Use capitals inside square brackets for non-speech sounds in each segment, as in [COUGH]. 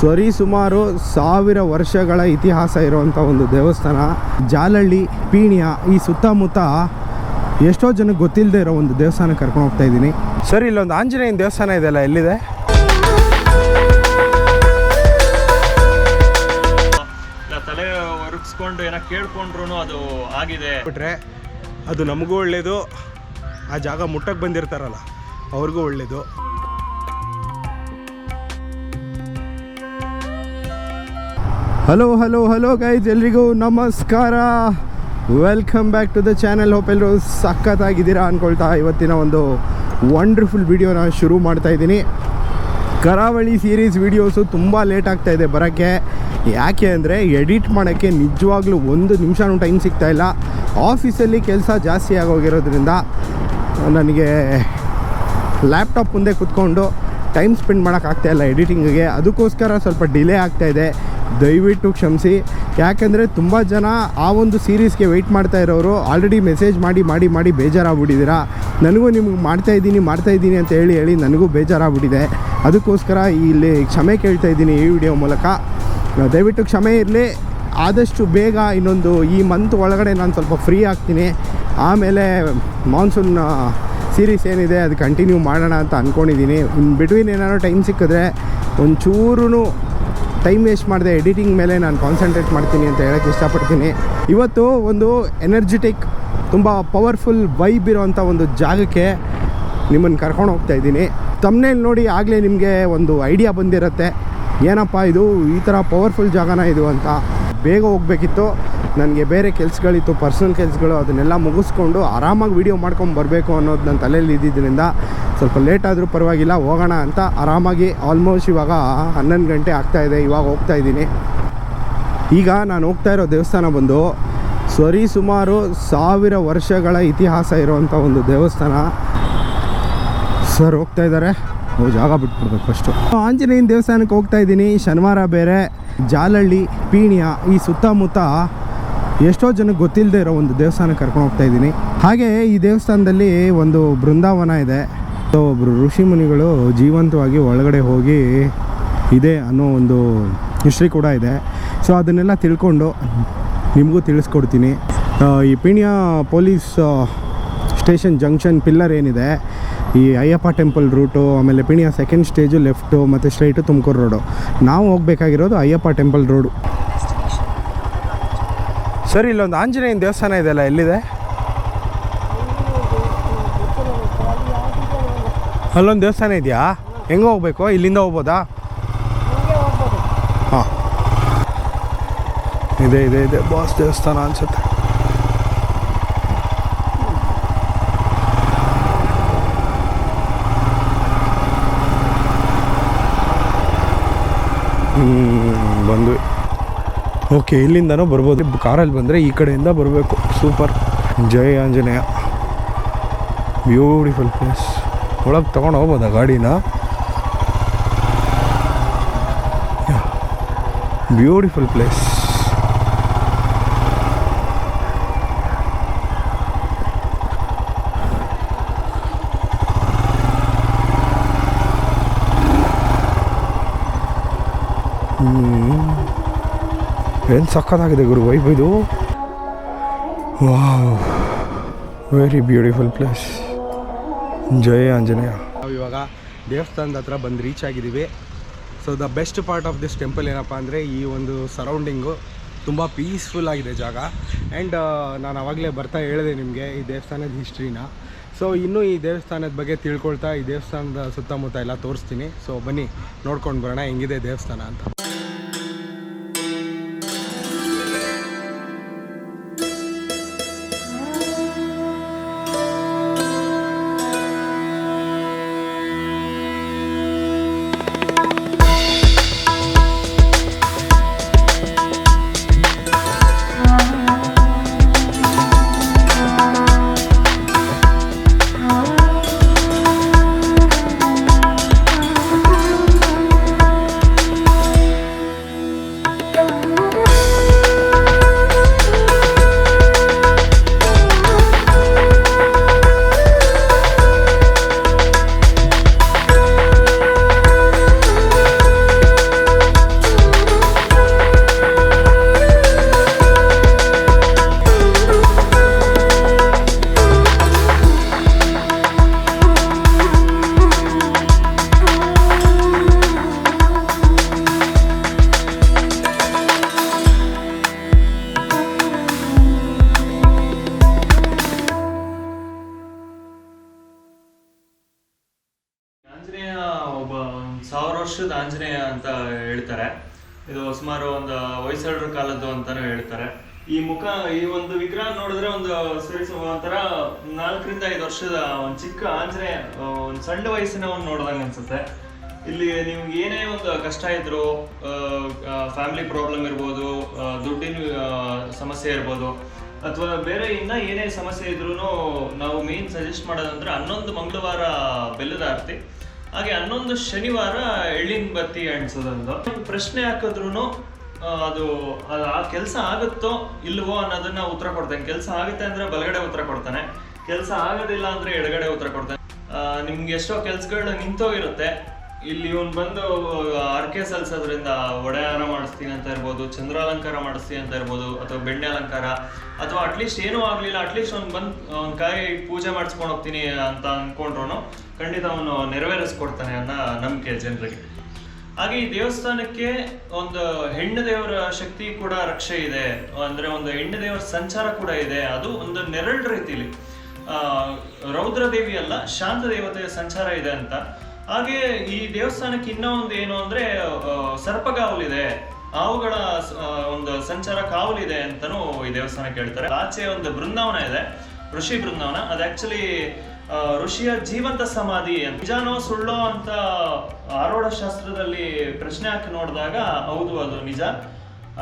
ಸರಿ ಸುಮಾರು ಸಾವಿರ ವರ್ಷಗಳ ಇತಿಹಾಸ ಇರುವಂಥ ಒಂದು ದೇವಸ್ಥಾನ. ಜಾಲಹಳ್ಳಿ ಪೀಣ್ಯ ಈ ಸುತ್ತಮುತ್ತ ಎಷ್ಟೋ ಜನಕ್ಕೆ ಗೊತ್ತಿಲ್ಲದೆ ಇರೋ ಒಂದು ದೇವಸ್ಥಾನಕ್ಕೆ ಕರ್ಕೊಂಡು ಹೋಗ್ತಾ ಇದ್ದೀನಿ. ಸರಿ ಇಲ್ಲೊಂದು ಆಂಜನೇಯನ ದೇವಸ್ಥಾನ ಇದೆಯಲ್ಲ ಎಲ್ಲಿದೆ? ತಲೆ ಒರಗಿಸ್ಕೊಂಡು ಏನೋ ಕೇಳ್ಕೊಂಡ್ರು ಅದು ಆಗಿದೆ. ಬಿಟ್ರೆ ಅದು ನಮಗೂ ಒಳ್ಳೇದು ಆ ಜಾಗ ಮುಟ್ಟಕ್ಕೆ ಬಂದಿರ್ತಾರಲ್ಲ ಅವ್ರಿಗೂ ಒಳ್ಳೆಯದು ಹಲೋ ಹಲೋ ಹಲೋ ಗೈಸ್ ಎಲ್ರಿಗೂ ನಮಸ್ಕಾರ. Welcome back to the channel hope ಎಲ್ಲರೂ ಸಖತ್ತಾಗಿದ್ದೀರಾ ಅಂದ್ಕೊಳ್ತಾ ಇವತ್ತಿನ ಒಂದು ವಂಡರ್ಫುಲ್ ವಿಡಿಯೋನ ಶುರು ಮಾಡ್ತಾ ಇದ್ದೀನಿ. ಕರಾವಳಿ ಸೀರೀಸ್ ವೀಡಿಯೋಸು ತುಂಬ ಲೇಟ್ ಆಗ್ತಾ ಇದೆ ಬರೋಕ್ಕೆ. ಯಾಕೆ ಅಂದರೆ ಎಡಿಟ್ ಮಾಡೋಕ್ಕೆ ನಿಜವಾಗ್ಲೂ ಒಂದು ನಿಮಿಷನೂ ಟೈಮ್ ಸಿಗ್ತಾ ಇಲ್ಲ. ಆಫೀಸಲ್ಲಿ ಕೆಲಸ ಜಾಸ್ತಿ ಆಗೋಗಿರೋದ್ರಿಂದ ನನಗೆ ಲ್ಯಾಪ್ಟಾಪ್ ಮುಂದೆ ಕೂತ್ಕೊಂಡು ಟೈಮ್ ಸ್ಪೆಂಡ್ ಮಾಡೋಕ್ಕಾಗ್ತಾಯಿಲ್ಲ ಎಡಿಟಿಂಗಿಗೆ ಅದಕ್ಕೋಸ್ಕರ ಸ್ವಲ್ಪ ಡಿಲೇ ಆಗ್ತಾಯಿದೆ ದಯವಿಟ್ಟು ಕ್ಷಮಿಸಿ. ಯಾಕೆಂದರೆ ತುಂಬ ಜನ ಆ ಒಂದು ಸೀರೀಸ್ಗೆ ವೆಯ್ಟ್ ಮಾಡ್ತಾ ಇರೋರು. ಆಲ್ರೆಡಿ ಮೆಸೇಜ್ ಮಾಡಿ ಮಾಡಿ ಮಾಡಿ ಬೇಜಾರಾಗ್ಬಿಟ್ಟಿದ್ದೀರಾ? ನನಗೂ ನಿಮ್ಗೆ ಮಾಡ್ತಾ ಇದ್ದೀನಿ ಮಾಡ್ತಾ ಇದ್ದೀನಿ ಅಂತ ಹೇಳಿ ಹೇಳಿ ನನಗೂ ಬೇಜಾರಾಗ್ಬಿಟ್ಟಿದೆ. ಅದಕ್ಕೋಸ್ಕರ ಇಲ್ಲಿ ಕ್ಷಮೆ ಕೇಳ್ತಾ ಇದ್ದೀನಿ ಈ ವಿಡಿಯೋ ಮೂಲಕ. ದಯವಿಟ್ಟು ಕ್ಷಮೆ ಇರಲಿ. ಆದಷ್ಟು ಬೇಗ ಇನ್ನೊಂದು ಈ ಮಂತ್ ಒಳಗಡೆ ನಾನು ಸ್ವಲ್ಪ ಫ್ರೀ ಆಗ್ತೀನಿ. ಆಮೇಲೆ ಮಾನ್ಸೂನ್ ಸೀರೀಸ್ ಏನಿದೆ ಅದು ಕಂಟಿನ್ಯೂ ಮಾಡೋಣ ಅಂತ ಅಂದ್ಕೊಂಡಿದ್ದೀನಿ ಇನ್ ಬಿಟ್ವೀನ್ ಏನಾದ್ರು ಟೈಮ್ ಸಿಕ್ಕಿದ್ರೆ ಒಂಚೂರು ಟೈಮ್ ವೇಸ್ಟ್ ಮಾಡಿದೆ ಎಡಿಟಿಂಗ್ ಮೇಲೆ ನಾನು ಕಾನ್ಸಂಟ್ರೇಟ್ ಮಾಡ್ತೀನಿ ಅಂತ ಹೇಳೋಕ್ಕೆ ಇಷ್ಟಪಡ್ತೀನಿ. ಇವತ್ತು ಒಂದು ಎನರ್ಜೆಟಿಕ್ ತುಂಬ ಪವರ್ಫುಲ್ ವೈಬ್ ಇರೋವಂಥ ಒಂದು ಜಾಗಕ್ಕೆ ನಿಮ್ಮನ್ನು ಕರ್ಕೊಂಡು ಹೋಗ್ತಾ ಇದ್ದೀನಿ. ತಮ್ಮನೇಲಿ ನೋಡಿ ಆಗಲೇ ನಿಮಗೆ ಒಂದು ಐಡಿಯಾ ಬಂದಿರುತ್ತೆ. ಏನಪ್ಪ ಇದು? ಈ ಥರ ಪವರ್ಫುಲ್ ಜಾಗನ ಇದು ಅಂತ. ಬೇಗ ಹೋಗಬೇಕಿತ್ತು. ನನಗೆ ಬೇರೆ ಕೆಲಸಗಳಿತ್ತು ಪರ್ಸ್ನಲ್ ಕೆಲಸಗಳು, ಅದನ್ನೆಲ್ಲ ಮುಗಿಸ್ಕೊಂಡು ಆರಾಮಾಗಿ ವೀಡಿಯೋ ಮಾಡ್ಕೊಂಡು ಬರಬೇಕು ಅನ್ನೋದು ನನ್ನ ತಲೆಯಲ್ಲಿ ಇದ್ದಿದ್ದರಿಂದ ಸ್ವಲ್ಪ ಲೇಟ್ ಆದರೂ ಪರವಾಗಿಲ್ಲ, ಹೋಗೋಣ ಅಂತ ಆರಾಮಾಗಿ ಆಲ್ಮೋಸ್ಟ್ ಇವಾಗ ಹನ್ನೊಂದು ಗಂಟೆ ಆಗ್ತಾಯಿದೆ ಇವಾಗ ಹೋಗ್ತಾ ಇದ್ದೀನಿ. ಈಗ ನಾನು ಹೋಗ್ತಾ ಇರೋ ದೇವಸ್ಥಾನ ಬಂದು ಸರಿ ಸುಮಾರು ಸಾವಿರ ವರ್ಷಗಳ ಇತಿಹಾಸ ಇರುವಂಥ ಒಂದು ದೇವಸ್ಥಾನ. ಸರ್ ಹೋಗ್ತಾ ಇದ್ದಾರೆ ಜಾಗ ಬಿಟ್ಬಿಡ್ಬೇಕು ಫಸ್ಟು ಆಂಜನೇಯನ ದೇವಸ್ಥಾನಕ್ಕೆ ಹೋಗ್ತಾ ಇದ್ದೀನಿ. ಶನಿವಾರ ಬೇರೆ. ಜಾಲಹಳ್ಳಿ, ಪೀಣ್ಯ, ಈ ಸುತ್ತಮುತ್ತ ಎಷ್ಟೋ ಜನಕ್ಕೆ ಗೊತ್ತಿಲ್ಲದೆ ಇರೋ ಒಂದು ದೇವಸ್ಥಾನಕ್ಕೆ ಕರ್ಕೊಂಡು ಹೋಗ್ತಾ ಇದ್ದೀನಿ. ಹಾಗೆ ಈ ದೇವಸ್ಥಾನದಲ್ಲಿ ಒಂದು ಬೃಂದಾವನ ಇದೆ. ಸೊ ಒಬ್ಬರು ಋಷಿ ಮುನಿಗಳು ಜೀವಂತವಾಗಿ ಒಳಗಡೆ ಹೋಗಿ ಇದೆ ಅನ್ನೋ ಒಂದು ಹಿಸ್ಟ್ರಿ ಕೂಡ ಇದೆ. ಸೊ, ಅದನ್ನೆಲ್ಲ ತಿಳ್ಕೊಂಡು ನಿಮಗೂ ತಿಳಿಸ್ಕೊಡ್ತೀನಿ. ಈ Peenya police station junction pillar ಏನಿದೆ ಈ ಅಯ್ಯಪ್ಪ ಟೆಂಪಲ್ ರೂಟು ಆಮೇಲೆ ಪಿಣಿಯ ಸೆಕೆಂಡ್ ಸ್ಟೇಜು ಲೆಫ್ಟು ಮತ್ತು ಸ್ಟ್ರೈಟು ತುಮಕೂರು ರೋಡು ನಾವು ಹೋಗ್ಬೇಕಾಗಿರೋದು ಅಯ್ಯಪ್ಪ ಟೆಂಪಲ್ ರೋಡು ಸರ್, ಇಲ್ಲೊಂದು ಆಂಜನೇಯನ ದೇವಸ್ಥಾನ ಇದೆಯಲ್ಲ, ಎಲ್ಲಿದೆ? ಅಲ್ಲೊಂದು ದೇವಸ್ಥಾನ ಇದೆಯಾ? ಹೆಂಗೆ ಹೋಗ್ಬೇಕು? ಇಲ್ಲಿಂದ ಹೋಗ್ಬೋದಾ? ಹಾಂ. ಇದೆ ಇದೆ ಇದೆ. ಬಾಸ್ ದೇವಸ್ಥಾನ ಅನ್ಸುತ್ತೆ. ಬಂದ್ವಿ. ಓಕೆ, ಇಲ್ಲಿಂದನೂ ಬರ್ಬೋದು. ಕಾರಲ್ಲಿ ಬಂದರೆ ಈ ಕಡೆಯಿಂದ ಬರಬೇಕು. ಸೂಪರ್. ಜಯ ಆಂಜನೇಯ. ಬ್ಯೂಟಿಫುಲ್ ಪ್ಲೇಸ್ ಒಳಗೆ ತೊಗೊಂಡು ಹೋಗ್ಬೋದಾ ಗಾಡಿನ? ಬ್ಯೂಟಿಫುಲ್ ಪ್ಲೇಸ್ ಏನು ಸಕ್ಕತ್ತಾಗಿದೆ ಗುರು ವೈಬ್ ಇದು ವಾವ್ ವೆರಿ ಬ್ಯೂಟಿಫುಲ್ ಪ್ಲೇಸ್ ಜಯ ಆಂಜನೇಯ ನಾವು ಇವಾಗ ದೇವಸ್ಥಾನದ ಹತ್ರ ಬಂದು ರೀಚ್ ಆಗಿದ್ದೀವಿ. So the best part of this temple ಏನಪ್ಪ ಅಂದರೆ ಈ ಒಂದು ಸರೌಂಡಿಂಗು ತುಂಬ ಪೀಸ್ಫುಲ್ ಆಗಿದೆ ಜಾಗ. ಆ್ಯಂಡ್ ನಾನು ಆವಾಗಲೇ ಬರ್ತಾ ಹೇಳಿದೆ ನಿಮಗೆ ಈ ದೇವಸ್ಥಾನದ ಹಿಸ್ಟ್ರಿನ ಸೊ ಇನ್ನೂ ಈ ದೇವಸ್ಥಾನದ ಬಗ್ಗೆ ತಿಳ್ಕೊಳ್ತಾ ಈ ದೇವಸ್ಥಾನದ ಸುತ್ತಮುತ್ತ ಎಲ್ಲ ತೋರಿಸ್ತೀನಿ. ಸೊ ಬನ್ನಿ, ನೋಡ್ಕೊಂಡು ಬರೋಣ ಹೆಂಗಿದೆ ದೇವಸ್ಥಾನ ಅಂತ. ಇದು ಸುಮಾರು ಒಂದು ಹೊಯ್ಸಳರ ಕಾಲದ್ದು ಅಂತಾನು ಹೇಳ್ತಾರೆ. ಈ ಮುಖ, ಈ ಒಂದು ವಿಗ್ರಹ ನೋಡಿದ್ರೆ ಒಂದು ಸರಿ ಒಂಥರ ನಾಲ್ಕರಿಂದ ಐದು ವರ್ಷದ ಒಂದು ಚಿಕ್ಕ ಆಂಜನೇಯ ಒಂದು ಸಣ್ಣ ವಯಸ್ಸಿನ ಒಂದು ನೋಡ್ದಂಗೆ ಅನ್ಸುತ್ತೆ. ಇಲ್ಲಿ ನಿಮ್ಗೆ ಏನೇ ಒಂದು ಕಷ್ಟ ಇದ್ರು ಫ್ಯಾಮಿಲಿ ಪ್ರಾಬ್ಲಮ್ ಇರ್ಬೋದು ದುಡ್ಡಿನ ಸಮಸ್ಯೆ ಇರ್ಬೋದು, ಅಥವಾ ಬೇರೆ ಇನ್ನ ಏನೇ ಸಮಸ್ಯೆ ಇದ್ರೂ ನಾವು ಮೇನ್ ಸಜೆಸ್ಟ್ ಮಾಡೋದಂದ್ರೆ ಹನ್ನೊಂದು ಮಂಗಳವಾರ ಬೆಲ್ಲದ ಆರತಿ. ಹಾಗೆ ಹನ್ನೊಂದು ಶನಿವಾರ ಎಳ್ಳಿನ ಬತ್ತಿ ಅಣಿಸೋದಂದು ಪ್ರಶ್ನೆ ಹಾಕಿದ್ರು ಅದು ಆ ಕೆಲಸ ಆಗುತ್ತೋ ಇಲ್ವೋ ಅನ್ನೋದನ್ನ ಉತ್ತರ ಕೊಡ್ತೇನೆ. ಕೆಲಸ ಆಗುತ್ತೆ ಅಂದ್ರೆ ಬಲಗಡೆ ಉತ್ತರ ಕೊಡ್ತಾನೆ. ಕೆಲಸ ಆಗೋದಿಲ್ಲ ಅಂದ್ರೆ ಎಡಗಡೆ ಉತ್ತರ ಕೊಡ್ತಾನೆ. ನಿಮ್ಗೆ ಎಷ್ಟೋ ಕೆಲ್ಸಗಳು ನಿಂತೋಗಿರುತ್ತೆ. ಇಲ್ಲಿ ಇವನ್ ಬಂದು ಅರ್ಕೆ ಸಲ್ಸೋದ್ರಿಂದ ಒಡೆಯಾರ ಮಾಡಿಸ್ತೀನಿ ಅಂತ ಇರ್ಬೋದು, ಚಂದ್ರಾಲಂಕಾರ ಮಾಡಿಸ್ತೀನಿ ಅಂತ ಇರ್ಬೋದು, ಅಥವಾ ಬೆಣ್ಣೆ ಅಲಂಕಾರ, ಅಥವಾ ಅಟ್ಲೀಸ್ಟ್ ಏನೂ ಆಗ್ಲಿಲ್ಲ ಅಟ್ಲೀಸ್ಟ್ ಅವ್ನು ಬಂದು, ಅವ್ನ ಕಾಯಿ ಪೂಜೆ ಮಾಡಿಸ್ಕೊಂಡು ಹೋಗ್ತೀನಿ ಅಂತ ಅನ್ಕೊಂಡ್ರು ಖಂಡಿತ ಅವನು ನೆರವೇರಿಸ್ಕೊಡ್ತಾನೆ ಅನ್ನೋ ನಂಬಿಕೆ ಜನರಿಗೆ. ಹಾಗೆ ಈ ದೇವಸ್ಥಾನಕ್ಕೆ ಒಂದು ಹೆಣ್ಣು ದೇವರ ಶಕ್ತಿ ಕೂಡ ರಕ್ಷೆ ಇದೆ. ಅಂದ್ರೆ ಒಂದು ಹೆಣ್ಣು ದೇವರ ಸಂಚಾರ ಕೂಡ ಇದೆ. ಅದು ಒಂದು ನೆರಳು ರೀತಿಲಿ. ರೌದ್ರ ದೇವಿ ಅಲ್ಲ, ಶಾಂತ ದೇವತೆಯ ಸಂಚಾರ ಇದೆ ಅಂತ. ಹಾಗೆ ಈ ದೇವಸ್ಥಾನಕ್ಕೆ ಇನ್ನೂ ಒಂದು ಏನು ಅಂದ್ರೆ ಸರ್ಪಗಾವಲಿದೆ ಅವುಗಳ ಒಂದು ಸಂಚಾರ ಕಾವಲಿದೆ ಅಂತಾನೂ ಈ ದೇವಸ್ಥಾನಕ್ಕೆ ಹೇಳ್ತಾರೆ ಆಚೆ ಒಂದು ಬೃಂದಾವನ ಇದೆ, ಋಷಿ ಬೃಂದಾವನ. ಅದು ಆಕ್ಚುಲಿ ಋಷಿಯ ಜೀವಂತ ಸಮಾಧಿ. ನಿಜಾನೋ ಸುಳ್ಳೋ ಅಂತ ಆರೋಢ ಶಾಸ್ತ್ರದಲ್ಲಿ ಪ್ರಶ್ನೆ ಹಾಕಿ ನೋಡಿದಾಗ, ಹೌದು, ಅದು ನಿಜ.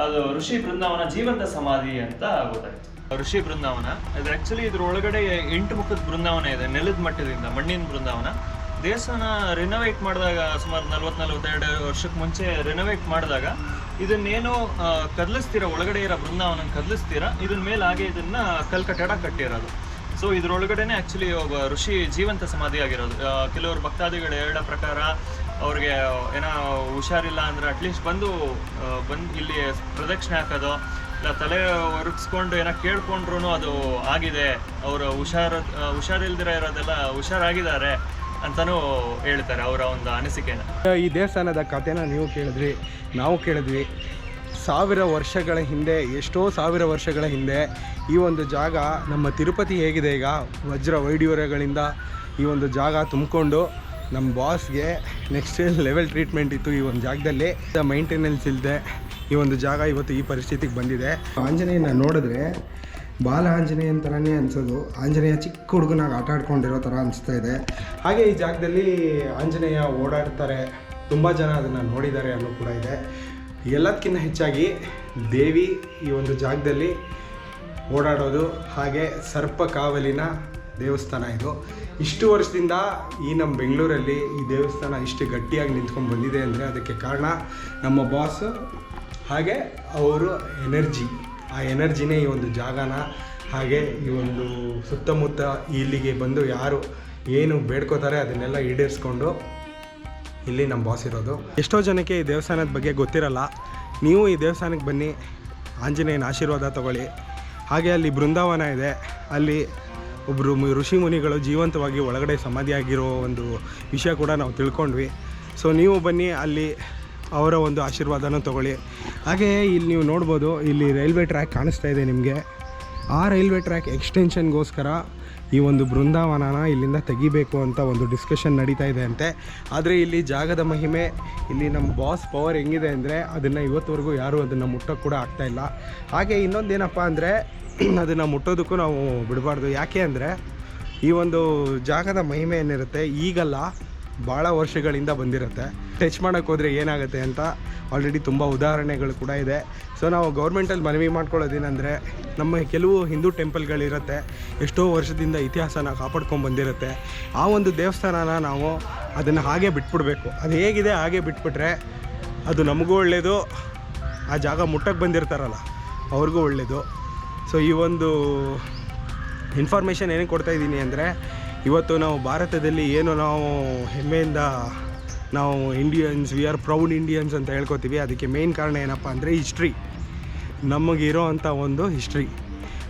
ಅದು ಋಷಿ ಬೃಂದಾವನ ಜೀವಂತ ಸಮಾಧಿ ಅಂತ ಗೊತ್ತಾಯ್ತು. ಋಷಿ ಬೃಂದಾವನ. ಅದು ಆಕ್ಚುಲಿ ಇದ್ರ ಒಳಗಡೆ ಎಂಟು ಮುಖದ ಬೃಂದಾವನ ಇದೆ, ನೆಲದ ಮಟ್ಟದಿಂದ ಮಣ್ಣಿನ ಬೃಂದಾವನ. ದೇವಸ್ಥಾನ ರಿನೋವೇಟ್ ಮಾಡಿದಾಗ ಸುಮಾರು ನಲ್ವತ್ ನಲ್ವತ್ತೆರಡು ವರ್ಷಕ್ಕೆ ಮುಂಚೆ ರಿನೋವೇಟ್ ಮಾಡಿದಾಗ ಇದನ್ನೇನು ಕದಲಿಸ್ತೀರಾ, ಒಳಗಡೆ ಇರೋ ಬೃಂದಾವನ ಕದಲಿಸ್ತೀರ ಇದನ್ನ ಮೇಲೆ ಹಾಗೆ ಇದನ್ನ ಕಲ್ ಕಟ್ಟಡ ಕಟ್ಟಿರೋದು. ಸೊ ಇದ್ರೊಳಗಡೆನೆ ಆಕ್ಚುಲಿ ಒಬ್ಬ ಋಷಿ ಜೀವಂತ ಸಮಾಧಿ ಆಗಿರೋದು. ಕೆಲವರು ಭಕ್ತಾದಿಗಳು ಹೇಳೋ ಪ್ರಕಾರ ಅವ್ರಿಗೆ ಏನೋ ಹುಷಾರಿಲ್ಲ ಅಂದ್ರೆ ಅಟ್ಲೀಸ್ಟ್ ಬಂದು ಬಂದು ಇಲ್ಲಿ ಪ್ರದಕ್ಷಿಣೆ ಹಾಕೋದು, ಇಲ್ಲ ತಲೆ ಒರಗಿಸ್ಕೊಂಡು ಏನೋ ಕೇಳ್ಕೊಂಡ್ರು ಅದು ಆಗಿದೆ. ಅವರು ಹುಷಾರ, ಹುಷಾರಿಲ್ದಿರ ಇರೋದೆಲ್ಲ ಹುಷಾರಾಗಿದ್ದಾರೆ. ಅಂತಾನೂ ಹೇಳ್ತಾರೆ ಅವರ ಒಂದು ಅನಿಸಿಕೆನ. ಈ ದೇವಸ್ಥಾನದ ಕಥೆನ ನೀವು ಕೇಳಿದ್ರಿ, ನಾವು ಕೇಳಿದ್ವಿ. ಸಾವಿರ ವರ್ಷಗಳ ಹಿಂದೆ, ಎಷ್ಟೋ ಸಾವಿರ ವರ್ಷಗಳ ಹಿಂದೆ ಈ ಒಂದು ಜಾಗ ನಮ್ಮ ತಿರುಪತಿ ಹೇಗಿದೆ ಈಗ, ವಜ್ರ ವೈಡ್ಯೂರ್ಯಗಳಿಂದ ಈ ಒಂದು ಜಾಗ ತುಂಬಿಕೊಂಡು ನಮ್ಮ ಬಾಸ್ಗೆ ನೆಕ್ಸ್ಟ್ ಲೆವೆಲ್ ಟ್ರೀಟ್ಮೆಂಟ್ ಇತ್ತು ಈ ಒಂದು ಜಾಗದಲ್ಲಿ. ಮೈಂಟೆನೆನ್ಸ್ ಇಲ್ಲದೆ ಈ ಒಂದು ಜಾಗ ಇವತ್ತು ಈ ಪರಿಸ್ಥಿತಿಗೆ ಬಂದಿದೆ. ಆಂಜನೇಯನ ನೋಡಿದ್ರೆ ಬಾಲ ಆಂಜನೇಯ ಅಂತಾನೆ ಅನ್ಸೋದು. ಆಂಜನೇಯ ಚಿಕ್ಕ ಹುಡುಗನಾಗ ಆಟ ಆಡ್ಕೊಂಡಿರೋ ಥರ ಅನಿಸ್ತಾ ಇದೆ. ಹಾಗೆ ಈ ಜಾಗದಲ್ಲಿ ಆಂಜನೇಯ ಓಡಾಡ್ತಾರೆ. ತುಂಬ ಜನ ಅದನ್ನು ನೋಡಿದ್ದಾರೆ ಅನ್ನೋ ಕೂಡ ಇದೆ. ಎಲ್ಲದಕ್ಕಿಂತ ಹೆಚ್ಚಾಗಿ ದೇವಿ ಈ ಒಂದು ಜಾಗದಲ್ಲಿ ಓಡಾಡೋದು. ಹಾಗೆ ಸರ್ಪ ಕಾವಲಿನ ದೇವಸ್ಥಾನ ಇದು. ಇಷ್ಟು ವರ್ಷದಿಂದ ಈ ನಮ್ಮ ಬೆಂಗಳೂರಲ್ಲಿ ಈ ದೇವಸ್ಥಾನ ಇಷ್ಟು ಗಟ್ಟಿಯಾಗಿ ನಿಂತ್ಕೊಂಡು ಬಂದಿದೆ ಅಂದರೆ ಅದಕ್ಕೆ ಕಾರಣ ನಮ್ಮ ಬಾಸ್ ಹಾಗೆ ಅವರು ಎನರ್ಜಿ ಆ ಎನರ್ಜಿನೇ ಈ ಒಂದು ಜಾಗನ ಹಾಗೆ ಈ ಒಂದು ಸುತ್ತಮುತ್ತ ಇಲ್ಲಿಗೆ ಬಂದು ಯಾರು ಏನು ಬೇಡ್ಕೋತಾರೆ ಅದನ್ನೆಲ್ಲ ಈಡೇರಿಸ್ಕೊಂಡು ಇಲ್ಲಿ ನಮ್ಮ ಬಾಸ್ ಇರೋದು. ಎಷ್ಟೋ ಜನಕ್ಕೆ ಈ ದೇವಸ್ಥಾನದ ಬಗ್ಗೆ ಗೊತ್ತಿರಲ್ಲ. ನೀವು ಈ ದೇವಸ್ಥಾನಕ್ಕೆ ಬನ್ನಿ. ಆಂಜನೇಯನ ಆಶೀರ್ವಾದ ತಗೊಳ್ಳಿ. ಹಾಗೆ ಅಲ್ಲಿ ಬೃಂದಾವನ ಇದೆ. ಅಲ್ಲಿ ಒಬ್ಬರು ಋಷಿ ಮುನಿಗಳು ಜೀವಂತವಾಗಿ ಒಳಗಡೆ ಸಮಾಧಿಯಾಗಿರೋ ಒಂದು ವಿಷಯ ಕೂಡ ನಾವು ತಿಳ್ಕೊಂಡ್ವಿ. ಸೊ ನೀವು ಬನ್ನಿ ಅಲ್ಲಿ ಅವರ ಒಂದು ಆಶೀರ್ವಾದನ ತಗೊಳ್ಳಿ. ಹಾಗೆಯೇ ಇಲ್ಲಿ ನೀವು ನೋಡ್ಬೋದು, ಇಲ್ಲಿ ರೈಲ್ವೆ ಟ್ರ್ಯಾಕ್ ಕಾಣಿಸ್ತಾ ಇದೆ ನಿಮಗೆ. ಆ ರೈಲ್ವೆ ಟ್ರ್ಯಾಕ್ ಎಕ್ಸ್ಟೆನ್ಷನ್ಗೋಸ್ಕರ ಈ ಒಂದು ಬೃಂದಾವನನ ಇಲ್ಲಿಂದ ತೆಗಿಬೇಕು ಅಂತ ಒಂದು ಡಿಸ್ಕಷನ್ ನಡೀತಾ ಇದೆ ಅಂತೆ. ಆದರೆ ಇಲ್ಲಿ ಜಾಗದ ಮಹಿಮೆ, ಇಲ್ಲಿ ನಮ್ಮ ಬಾಸ್ ಪವರ್ ಹೆಂಗಿದೆ ಅಂದರೆ ಅದನ್ನು ಇವತ್ತುವರೆಗೂ ಯಾರೂ ಅದನ್ನು ಮುಟ್ಟೋಕ್ಕೆ ಕೂಡ ಆಗ್ತಾಯಿಲ್ಲ ಹಾಗೆ ಇನ್ನೊಂದೇನಪ್ಪ ಅಂದರೆ [CLEARS THROAT] ಅದನ್ನು ಮುಟ್ಟೋದಕ್ಕೂ ನಾವು ಬಿಡಬಾರ್ದು. ಯಾಕೆ ಅಂದರೆ ಈ ಒಂದು ಜಾಗದ ಮಹಿಮೆ ಏನಿರುತ್ತೆ, ಈಗಲ್ಲ ಭಾಳ ವರ್ಷಗಳಿಂದ ಬಂದಿರುತ್ತೆ. ಟಚ್ ಮಾಡೋಕ್ಕೆ ಹೋದರೆ ಏನಾಗುತ್ತೆ ಅಂತ ಆಲ್ರೆಡಿ ತುಂಬ ಉದಾಹರಣೆಗಳು ಕೂಡ ಇದೆ. ಸೊ ನಾವು ಗೌರ್ಮೆಂಟಲ್ಲಿ ಮನವಿ ಮಾಡ್ಕೊಳ್ಳೋದೇನೆಂದರೆ ನಮ್ಮ ಕೆಲವು ಹಿಂದೂ ಟೆಂಪಲ್ಗಳಿರುತ್ತೆ ಎಷ್ಟೋ ವರ್ಷದಿಂದ ಇತಿಹಾಸನ ಕಾಪಾಡ್ಕೊಂಡು ಬಂದಿರುತ್ತೆ. ಆ ಒಂದು ದೇವಸ್ಥಾನನ ನಾವು ಅದನ್ನು ಹಾಗೆ ಬಿಟ್ಬಿಡ್ಬೇಕು. ಅದು ಹೇಗಿದೆ ಹಾಗೆ ಬಿಟ್ಬಿಟ್ರೆ, ಅದು ನಮಗೂ ಒಳ್ಳೆಯದು ಆ ಜಾಗ ಮುಟ್ಟಕ್ಕೆ ಬಂದಿರ್ತಾರಲ್ಲ, ಅವ್ರಿಗೂ ಒಳ್ಳೆಯದು ಸೊ ಈ ಒಂದು ಇನ್ಫಾರ್ಮೇಷನ್ ಕೊಡ್ತಾ ಇದ್ದೀನಿ ಅಂದರೆ, ಇವತ್ತು ನಾವು ಭಾರತದಲ್ಲಿ ಏನು ನಾವು ಹೆಮ್ಮೆಯಿಂದ ನಾವು Indians we are proud Indians ಅಂತ ಹೇಳ್ಕೊತೀವಿ. ಅದಕ್ಕೆ ಮೇನ್ ಕಾರಣ ಏನಪ್ಪ ಅಂದರೆ ಹಿಸ್ಟ್ರಿ ನಮಗಿರೋ ಅಂಥ ಒಂದು ಹಿಸ್ಟ್ರಿ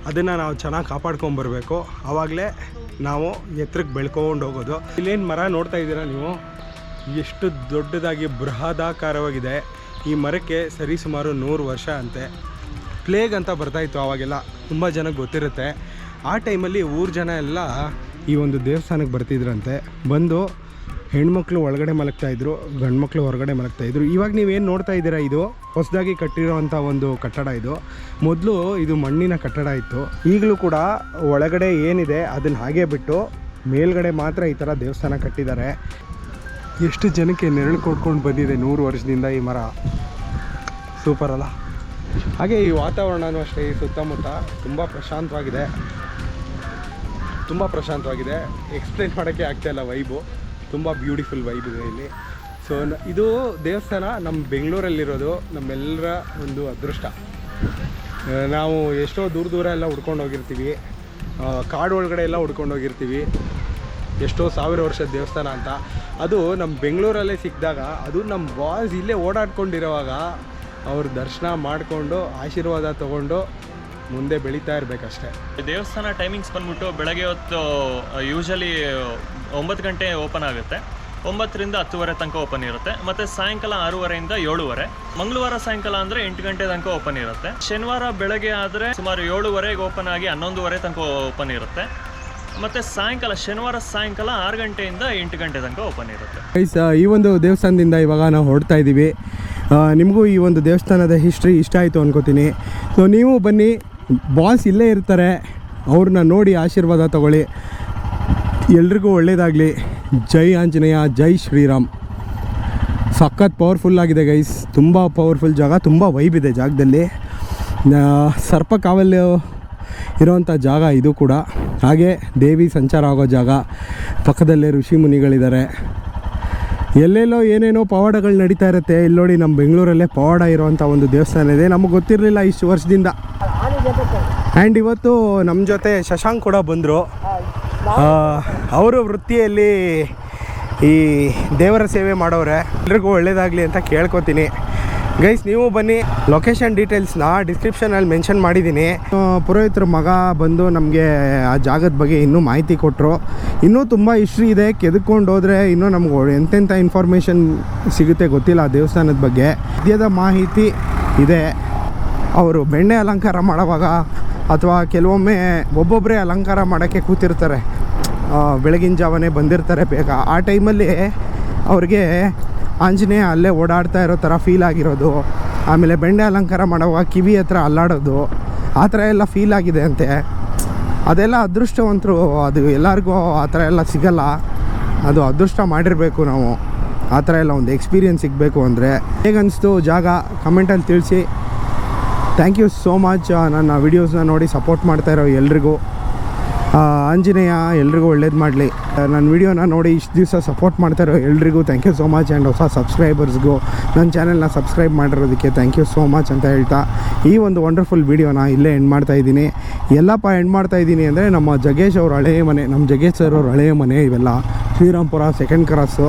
ಅದನ್ನು ನಾವು ಚೆನ್ನಾಗಿ ಕಾಪಾಡ್ಕೊಂಬರ್ಬೇಕು. ಆವಾಗಲೇ ನಾವು ಎತ್ತರಕ್ಕೆ ಬೆಳ್ಕೊಂಡು ಹೋಗೋದು. ಇಲ್ಲೇನು ಮರ ನೋಡ್ತಾ ಇದ್ದೀರಾ ನೀವು? ಎಷ್ಟು ದೊಡ್ಡದಾಗಿ ಬೃಹದಾಕಾರವಾಗಿದೆ. ಈ ಮರಕ್ಕೆ ಸರಿಸುಮಾರು ನೂರು ವರ್ಷ ಅಂತೆ. ಪ್ಲೇಗ್ ಅಂತ ಬರ್ತಾಯಿತ್ತು ಆವಾಗೆಲ್ಲ ತುಂಬ ಜನಕ್ಕೆ ಗೊತ್ತಿರುತ್ತೆ. ಆ ಟೈಮಲ್ಲಿ ಊರು ಜನ ಎಲ್ಲ ಈ ಒಂದು ದೇವಸ್ಥಾನಕ್ಕೆ ಬರ್ತಿದ್ರಂತೆ. ಬಂದು ಹೆಣ್ಮಕ್ಳು ಒಳಗಡೆ ಮಲಗ್ತಾ ಇದ್ರು ಗಂಡು ಮಕ್ಕಳು ಹೊರಗಡೆ ಮಲಗ್ತಾ ಇದ್ರು. ಇವಾಗ ನೀವೇನು ನೋಡ್ತಾ ಇದ್ದೀರಾ ಇದು? ಹೊಸದಾಗಿ ಕಟ್ಟಿರೋವಂಥ ಒಂದು ಕಟ್ಟಡ ಇದು. ಮೊದಲು ಇದು ಮಣ್ಣಿನ ಕಟ್ಟಡ ಇತ್ತು. ಈಗಲೂ ಕೂಡ ಒಳಗಡೆ ಏನಿದೆ ಅದನ್ನ ಹಾಗೆ ಬಿಟ್ಟು ಮೇಲ್ಗಡೆ ಮಾತ್ರ ಈ ಥರ ದೇವಸ್ಥಾನ ಕಟ್ಟಿದ್ದಾರೆ. ಎಷ್ಟು ಜನಕ್ಕೆ ನೆರಳು ಕೊಡ್ಕೊಂಡು ಬಂದಿದೆ ನೂರು ವರ್ಷದಿಂದ ಈ ಮರ? ಸೂಪರ್ ಅಲ್ಲ? ಹಾಗೆ ಈ ವಾತಾವರಣನೂ ಅಷ್ಟೇ, ಈ ಸುತ್ತಮುತ್ತ ತುಂಬ ಪ್ರಶಾಂತವಾಗಿದೆ. ತುಂಬ ಪ್ರಶಾಂತವಾಗಿದೆ. ಎಕ್ಸ್ಪ್ಲೇನ್ ಮಾಡೋಕ್ಕೆ ಆಗ್ತಾಯಿಲ್ಲ ವೈಬು ತುಂಬ ಬ್ಯೂಟಿಫುಲ್ ವೈಬ್ ಇದೆ ಇಲ್ಲಿ. ಸೊ ಇದು ದೇವಸ್ಥಾನ ನಮ್ಮ ಬೆಂಗಳೂರಲ್ಲಿರೋದು ನಮ್ಮೆಲ್ಲರ ಒಂದು ಅದೃಷ್ಟ. ನಾವು ಎಷ್ಟೋ ದೂರ ದೂರ ಎಲ್ಲ ಹುಡ್ಕೊಂಡು ಹೋಗಿರ್ತೀವಿ. ಕಾಡು ಒಳಗಡೆ ಎಲ್ಲ ಹುಡ್ಕೊಂಡು ಹೋಗಿರ್ತೀವಿ. ಎಷ್ಟೋ ಸಾವಿರ ವರ್ಷದ ದೇವಸ್ಥಾನ ಅಂತ. ಅದು ನಮ್ಮ ಬೆಂಗಳೂರಲ್ಲೇ ಸಿಕ್ಕಿದಾಗ, ಅದು ನಮ್ಮ ಬಾಯ್ಸ್ ಇಲ್ಲೇ ಓಡಾಡ್ಕೊಂಡಿರೋವಾಗ, ಅವ್ರ ದರ್ಶನ ಮಾಡಿಕೊಂಡು, ಆಶೀರ್ವಾದ ತೊಗೊಂಡು ಮುಂದೆ ಬೆಳೀತಾ ಇರಬೇಕಷ್ಟೇ. ದೇವಸ್ಥಾನ ಟೈಮಿಂಗ್ಸ್ ಬಂದ್ಬಿಟ್ಟು ಬೆಳಗ್ಗೆ ಹೊತ್ತು ಯೂಶಲಿ ಒಂಬತ್ತು ಗಂಟೆ ಓಪನ್ ಆಗುತ್ತೆ. ಒಂಬತ್ತರಿಂದ ಹತ್ತುವರೆ ತನಕ ಓಪನ್ ಇರುತ್ತೆ. ಮತ್ತೆ ಸಾಯಂಕಾಲ ಆರೂವರೆಯಿಂದ ಏಳುವರೆ. ಮಂಗಳವಾರ ಸಾಯಂಕಾಲ ಅಂದ್ರೆ ಎಂಟು ಗಂಟೆ ತನಕ ಓಪನ್ ಇರುತ್ತೆ. ಶನಿವಾರ ಬೆಳಗ್ಗೆ ಆದ್ರೆ ಸುಮಾರು ಏಳುವರೆಗೆ ಓಪನ್ ಆಗಿ ಹನ್ನೊಂದುವರೆ ತನಕ ಓಪನ್ ಇರುತ್ತೆ. ಮತ್ತೆ ಸಾಯಂಕಾಲ ಶನಿವಾರ ಸಾಯಂಕಾಲ ಆರು ಗಂಟೆಯಿಂದ ಎಂಟು ಗಂಟೆ ತನಕ ಓಪನ್ ಇರುತ್ತೆ. ಗೈಸ್ ಈ ಒಂದು ದೇವಸ್ಥಾನದಿಂದ ಇವಾಗ ನಾವು ಹೊರಡ್ತಾ ಇದ್ದೀವಿ ನಿಮಗೂ ಈ ಒಂದು ದೇವಸ್ಥಾನದ ಹಿಸ್ಟ್ರಿ ಇಷ್ಟ ಆಯಿತು ಅನ್ಕೋತೀನಿ. ಸೊ ನೀವು ಬನ್ನಿ ಬಾಸ್ ಇಲ್ಲೇ ಇರ್ತಾರೆ, ಅವ್ರನ್ನ ನೋಡಿ ಆಶೀರ್ವಾದ ತಗೊಳ್ಳಿ. ಎಲ್ರಿಗೂ ಒಳ್ಳೆಯದಾಗಲಿ ಜೈ ಆಂಜನೇಯ, ಜೈ ಶ್ರೀರಾಮ್. ಸಖತ್ ಪವರ್ಫುಲ್ ಆಗಿದೆ ಗೈಸ್ ತುಂಬ ಪವರ್ಫುಲ್ ಜಾಗ, ತುಂಬ ವೈಬ್ ಇದೆ ಜಾಗದಲ್ಲಿ. ಸರ್ಪ ಕಾವಲು ಇರೋವಂಥ ಜಾಗ ಇದು ಕೂಡ. ಹಾಗೆ ದೇವಿ ಸಂಚಾರ ಆಗೋ ಜಾಗ. ಪಕ್ಕದಲ್ಲೇ ಋಷಿ ಮುನಿಗಳಿದ್ದಾರೆ. ಎಲ್ಲೆಲ್ಲೋ ಏನೇನೋ ಪವಾಡಗಳು ನಡೀತಾ ಇರುತ್ತೆ. ಇಲ್ಲಿ ನೋಡಿ ನಮ್ಮ ಬೆಂಗಳೂರಲ್ಲೇ ಪವಾಡ ಇರೋವಂಥ ಒಂದು ದೇವಸ್ಥಾನ ಇದೆ. ನಮಗೆ ಗೊತ್ತಿರಲಿಲ್ಲ ಇಷ್ಟು ವರ್ಷದಿಂದ. ಆ್ಯಂಡ್ ಇವತ್ತು ನಮ್ಮ ಜೊತೆ ಶಶಾಂಕ್ ಕೂಡ ಬಂದರು. ಅವರು ವೃತ್ತಿಯಲ್ಲಿ ಈ ದೇವರ ಸೇವೆ ಮಾಡೋರೆ ಎಲ್ರಿಗೂ ಒಳ್ಳೇದಾಗಲಿ ಅಂತ ಕೇಳ್ಕೊತೀನಿ. ಗೈಸ್ ನೀವು ಬನ್ನಿ ಲೊಕೇಶನ್ ಡೀಟೇಲ್ಸ್ನ ಡಿಸ್ಕ್ರಿಪ್ಷನಲ್ಲಿ ಮೆನ್ಷನ್ ಮಾಡಿದ್ದೀನಿ. ಪುರೋಹಿತರ ಮಗ ಬಂದು ನಮಗೆ ಆ ಜಾಗದ ಬಗ್ಗೆ ಇನ್ನೂ ಮಾಹಿತಿ ಕೊಟ್ಟರು ಇನ್ನೂ ತುಂಬ ಇಸ್ಟ್ರಿ ಇದೆ, ಕೆದ್ಕೊಂಡು ಹೋದರೆ ಇನ್ನೂ ನಮ್ಗೆ ಎಂತೆಂಥ ಇನ್ಫಾರ್ಮೇಷನ್ ಸಿಗುತ್ತೆ ಗೊತ್ತಿಲ್ಲ ಆ ದೇವಸ್ಥಾನದ ಬಗ್ಗೆ. ಸದ್ಯದ ಮಾಹಿತಿ ಇದೆ. ಅವರು ಬೆಣ್ಣೆ ಅಲಂಕಾರ ಮಾಡೋವಾಗ ಅಥವಾ ಕೆಲವೊಮ್ಮೆ ಒಬ್ಬೊಬ್ಬರೇ ಅಲಂಕಾರ ಮಾಡೋಕ್ಕೆ ಕೂತಿರ್ತಾರೆ. ಬೆಳಗಿನ ಜಾವನೇ ಬಂದಿರ್ತಾರೆ ಬೇಗ. ಆ ಟೈಮಲ್ಲಿ ಅವ್ರಿಗೆ ಆಂಜನೇಯ ಅಲ್ಲೇ ಓಡಾಡ್ತಾ ಇರೋ ಥರ ಫೀಲ್ ಆಗಿರೋದು. ಆಮೇಲೆ ಬೆಣ್ಣೆ ಅಲಂಕಾರ ಮಾಡುವಾಗ ಕಿವಿ ಹತ್ರ ಅಲ್ಲಾಡೋದು. ಆ ಥರ ಎಲ್ಲ ಫೀಲ್ ಆಗಿದೆ ಅಂತೆ. ಅದೆಲ್ಲ ಅದೃಷ್ಟವಂತರು, ಅದು ಎಲ್ಲರಿಗೂ ಆ ಥರ ಎಲ್ಲ ಸಿಗಲ್ಲ. ಅದು ಅದೃಷ್ಟ ಮಾಡಿರಬೇಕು ನಾವು. ಆ ಥರ ಎಲ್ಲ ಒಂದು ಎಕ್ಸ್ಪೀರಿಯೆನ್ಸ್ ಸಿಗಬೇಕು ಅಂದರೆ. ಹೇಗನ್ನಿಸ್ತು ಜಾಗ? ಕಮೆಂಟಲ್ಲಿ ತಿಳಿಸಿ. ಥ್ಯಾಂಕ್ ಯು ಸೋ ಮಚ್ ನನ್ನ ವೀಡಿಯೋಸ್ನ ನೋಡಿ ಸಪೋರ್ಟ್ ಮಾಡ್ತಾ ಇರೋ ಎಲ್ರಿಗೂ. ಆಂಜನೇಯ, ಎಲ್ರಿಗೂ ಒಳ್ಳೇದು ಮಾಡಲಿ. ನನ್ನ ವೀಡಿಯೋನ ನೋಡಿ ಇಷ್ಟು ದಿವಸ ಸಪೋರ್ಟ್ ಮಾಡ್ತಾ ಇರೋ ಎಲ್ರಿಗೂ thank you so much and ಹೊಸ ಸಬ್ಸ್ಕ್ರೈಬರ್ಸ್ಗೂ ನನ್ನ ಚಾನೆಲ್ನ ಸಬ್ಸ್ಕ್ರೈಬ್ ಮಾಡಿರೋದಕ್ಕೆ ಥ್ಯಾಂಕ್ ಯು ಸೋ ಮಚ್ ಅಂತ ಹೇಳ್ತಾ ಈ ಒಂದು ವಂಡರ್ಫುಲ್ ವೀಡಿಯೋನ ಇಲ್ಲೇ ಎಂಡ್ ಮಾಡ್ತಾ ಇದ್ದೀನಿ. ಎಲ್ಲಪ್ಪ ಎಂಡ್ ಮಾಡ್ತಾ ಇದ್ದೀನಿ ಅಂದರೆ ನಮ್ಮ ಜಗೇಶ್ ಅವ್ರ ಹಳೆಯ ಮನೆ ನಮ್ಮ ಜಗೇಶ್ ಸರ್ ಅವ್ರ ಹಳೆಯ ಮನೆ ಇವೆಲ್ಲ. Srirampura second cross